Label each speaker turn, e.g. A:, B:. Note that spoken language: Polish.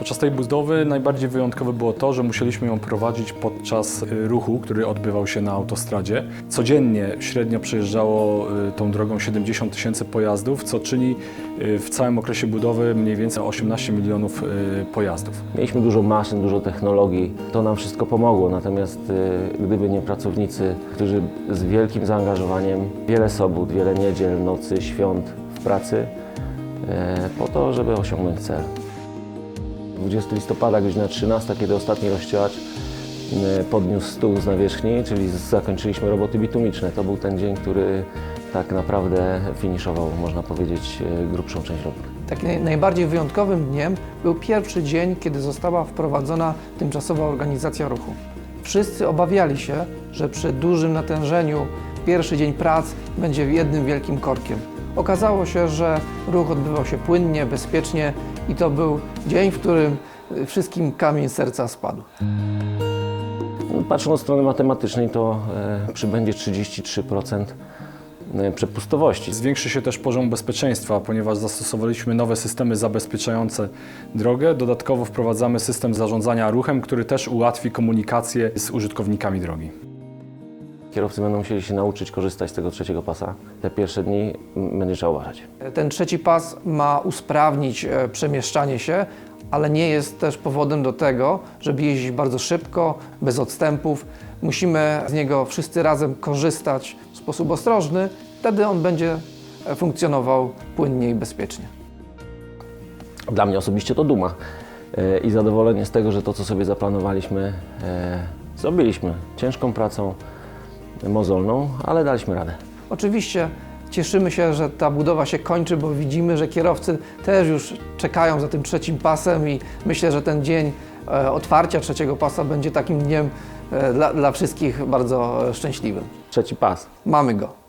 A: Podczas tej budowy najbardziej wyjątkowe było to, że musieliśmy ją prowadzić podczas y, ruchu, który odbywał się na autostradzie. Codziennie średnio przejeżdżało y, tą drogą 70 tysięcy pojazdów, co czyni y, w całym okresie budowy mniej więcej 18 milionów pojazdów.
B: Mieliśmy dużo maszyn, dużo technologii. To nam wszystko pomogło, natomiast gdyby nie pracownicy, którzy z wielkim zaangażowaniem, wiele sobot, wiele niedziel, nocy, świąt w pracy, po to, żeby osiągnąć cel. 20 listopada, godzina 13, kiedy ostatni rozścielacz y, podniósł stół z nawierzchni, czyli zakończyliśmy roboty bitumiczne. To był ten dzień, który tak naprawdę finiszował, można powiedzieć, y, grubszą część robót.
C: Takim naj- najbardziej wyjątkowym dniem był pierwszy dzień, kiedy została wprowadzona tymczasowa organizacja ruchu. Wszyscy obawiali się, że przy dużym natężeniu pierwszy dzień prac będzie jednym wielkim korkiem. Okazało się, że ruch odbywał się płynnie, bezpiecznie i to był dzień, w którym wszystkim kamień serca spadł.
B: Patrząc od strony matematycznej, to e, przybędzie 33% e, przepustowości.
A: Zwiększy się też poziom bezpieczeństwa, ponieważ zastosowaliśmy nowe systemy zabezpieczające drogę. Dodatkowo wprowadzamy system zarządzania ruchem, który też ułatwi komunikację z użytkownikami drogi.
B: Kierowcy będą musieli się nauczyć korzystać z tego trzeciego pasa. Te pierwsze dni będzie trzeba uważać.
C: Ten trzeci pas ma usprawnić e, przemieszczanie się, ale nie jest też powodem do tego, żeby jeździć bardzo szybko, bez odstępów. Musimy z niego wszyscy razem korzystać w sposób ostrożny, wtedy on będzie e, funkcjonował płynnie i bezpiecznie.
B: Dla mnie osobiście to duma e, i zadowolenie z tego, że to, co sobie zaplanowaliśmy, zrobiliśmy. Ciężką pracą, mozolną, ale daliśmy radę.
C: Oczywiście cieszymy się, że ta budowa się kończy, bo widzimy, że kierowcy też już czekają za tym trzecim pasem i myślę, że ten dzień e, otwarcia trzeciego pasa będzie takim dniem e, dla, dla wszystkich bardzo e, szczęśliwym.
B: Trzeci pas.
C: Mamy go.